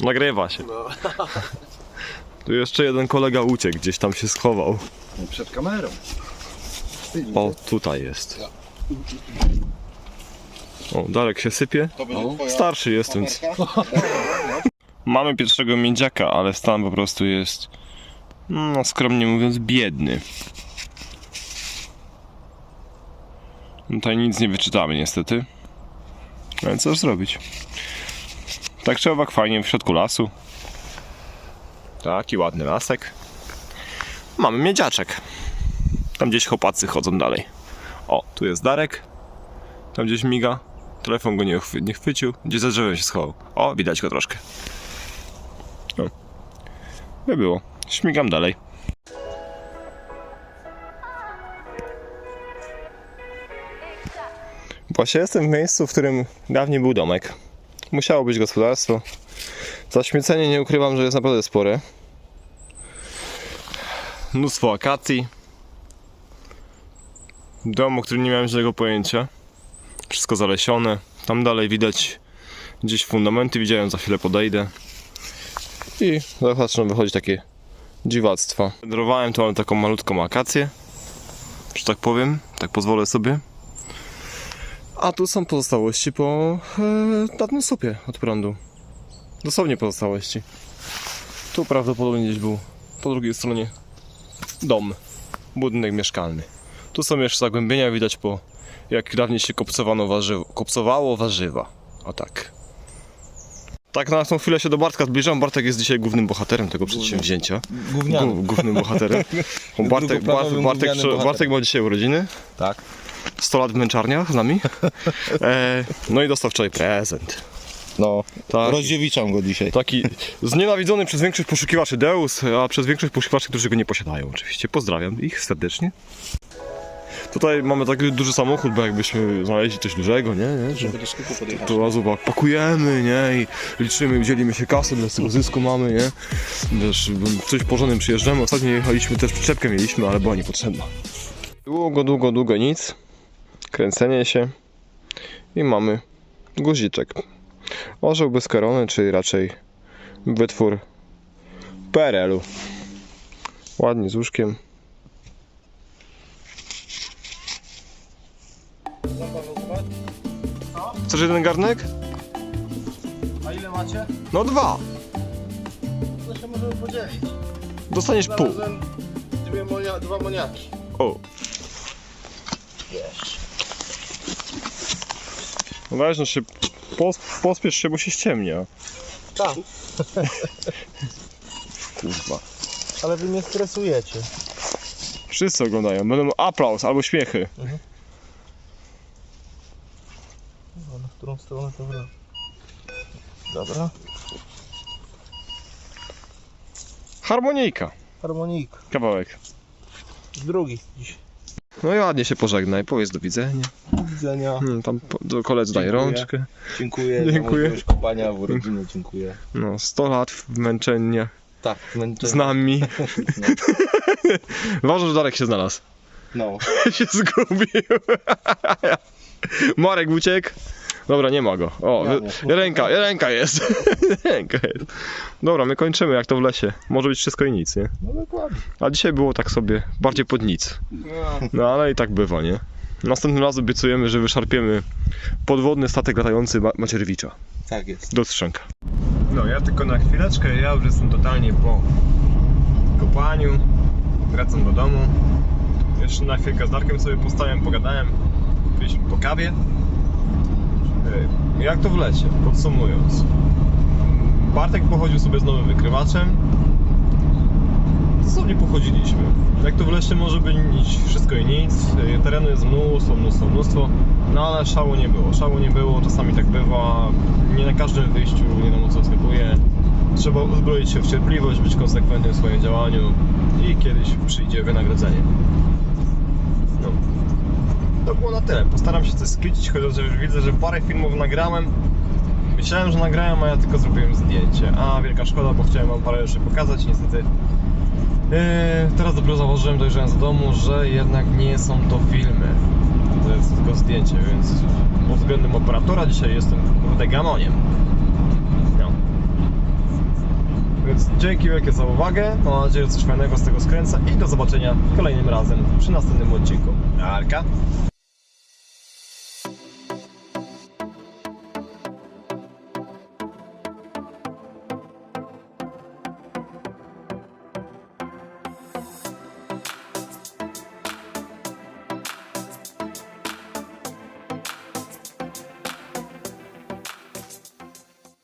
Nagrywa się. Tu jeszcze jeden kolega uciekł, gdzieś tam się schował. Przed kamerą. O, tutaj jest. O, Darek się sypie. Twoja Starszy jest, więc... Mamy pierwszego miedziaka, ale stan po prostu jest, no skromnie mówiąc, biedny. Tutaj nic nie wyczytamy niestety. Ale co zrobić? Tak czy owak fajnie w środku lasu. Taki ładny lasek. Mamy miedziaczek. Tam gdzieś chłopacy chodzą dalej. O, tu jest Darek. Tam gdzieś miga. Telefon go nie, chwy- nie chwycił. Gdzieś za drzewem się schował. O, widać go troszkę. O. By było. Śmigam dalej. Właśnie jestem w miejscu, w którym dawniej był domek. Musiało być gospodarstwo. Zaśmiecenie nie ukrywam, że jest naprawdę spore. Mnóstwo akacji. Dom, o którym nie miałem żadnego pojęcia. Wszystko zalesione. Tam dalej widać gdzieś fundamenty, widziałem, za chwilę podejdę. I zaczną wychodzić takie dziwactwa. Wędrowałem tu, mam taką malutką akację, że tak powiem, tak pozwolę sobie. A tu są pozostałości po e, dawnym supie od prądu. Dosłownie pozostałości. Tu prawdopodobnie gdzieś był po drugiej stronie dom, budynek mieszkalny. Tu są jeszcze zagłębienia, widać po jak dawniej się kopcowano warzywa, kopcowało warzywa. O tak. Tak na tą chwilę się do Bartka zbliżam. Bartek jest dzisiaj głównym bohaterem tego przedsięwzięcia. Głównym bohaterem. Bo Bartek, Bartek, bohaterem. Bartek ma dzisiaj urodziny. Tak. 100 lat w męczarniach z nami. E, no i dostał wczoraj prezent. No, Tak. rozdziewiczam go dzisiaj. Taki znienawidzony przez większość poszukiwaczy Deus, a przez większość poszukiwaczy, którzy go nie posiadają oczywiście. Pozdrawiam ich serdecznie. Tutaj mamy taki duży samochód, bo jakbyśmy znaleźli coś dużego, nie? nie? Że to razu pak- pakujemy, nie? I liczymy, dzielimy się kasą, ile z tego zysku mamy, nie? Wiesz, coś porządnym przyjeżdżamy. Ostatnio jechaliśmy, też przyczepkę mieliśmy, ale była niepotrzebna. Długo, długo, długo nic. Kręcenie się. I mamy guziczek. Orzeł bez korony, czyli raczej wytwór PRL-u. Ładnie z łóżkiem. Chcesz jeden garnek? A ile macie? No dwa. To się możemy podzielić. Dostaniesz pół. Dwie monia, dwa moniaki. O. No weź, no się pos, pospiesz się, bo się ściemnia. Tak. Kurwa. Ale wy mnie stresujecie. Wszyscy oglądają. Będą aplauz albo śmiechy. No, na którą stronę to wra? Dobra. Harmonijka. Harmonik. Kawałek. Drugi dziś. No i ładnie się pożegnaj. Powiedz do widzenia. Do widzenia. Hmm, tam po- do koledzy daj Dziękuję. rączkę. Dziękuję. Dziękuję. Za kopania w urodziny. Dziękuję. No, 100 lat w męczenia Tak, zmęczenie. z nami. Ważne, że Darek się znalazł. No. się zgubił. Marek uciekł. Dobra, nie ma go. O, Ja wy- nie. ręka, ręka jest. ręka jest. Dobra, my kończymy jak to w lesie. Może być wszystko i nic, nie? No dokładnie. A dzisiaj było tak sobie bardziej pod nic. No. No ale i tak bywa, nie? Następnym razem obiecujemy, że wyszarpiemy podwodny statek latający Ma- Macierewicza Tak jest. do Strzęka. No ja tylko na chwileczkę, ja już jestem totalnie po kopaniu. Wracam do domu. Jeszcze na chwilkę z Darkiem sobie postałem, pogadałem. Byliśmy po kawie. Yy, Jak to w lecie, podsumując. Bartek pochodził sobie z nowym wykrywaczem. Dosłownie pochodziliśmy. Jak to w lesie może być wszystko i nic. Yy, Terenu jest mnóstwo, mnóstwo, mnóstwo. No ale szału nie było. Szału nie było, czasami tak bywa. Nie na każdym wyjściu nie wiadomo co wskakuje. Trzeba uzbroić się w cierpliwość, być konsekwentnym w swoim działaniu i kiedyś przyjdzie wynagrodzenie. No. To było na tyle. Postaram się coś skrócić, chociaż już widzę, że parę filmów nagrałem. Myślałem, że nagrałem, a ja tylko zrobiłem zdjęcie. A wielka szkoda, bo chciałem wam parę rzeczy pokazać. Niestety Yy, teraz dopiero zauważyłem, dojrzałem z domu, że jednak nie są to filmy. To jest tylko zdjęcie, więc pod względem operatora dzisiaj jestem kurde gamoniem. No. Więc dzięki wielkie za uwagę. Mam nadzieję, że coś fajnego z tego skręca i do zobaczenia kolejnym razem przy następnym odcinku. Arka.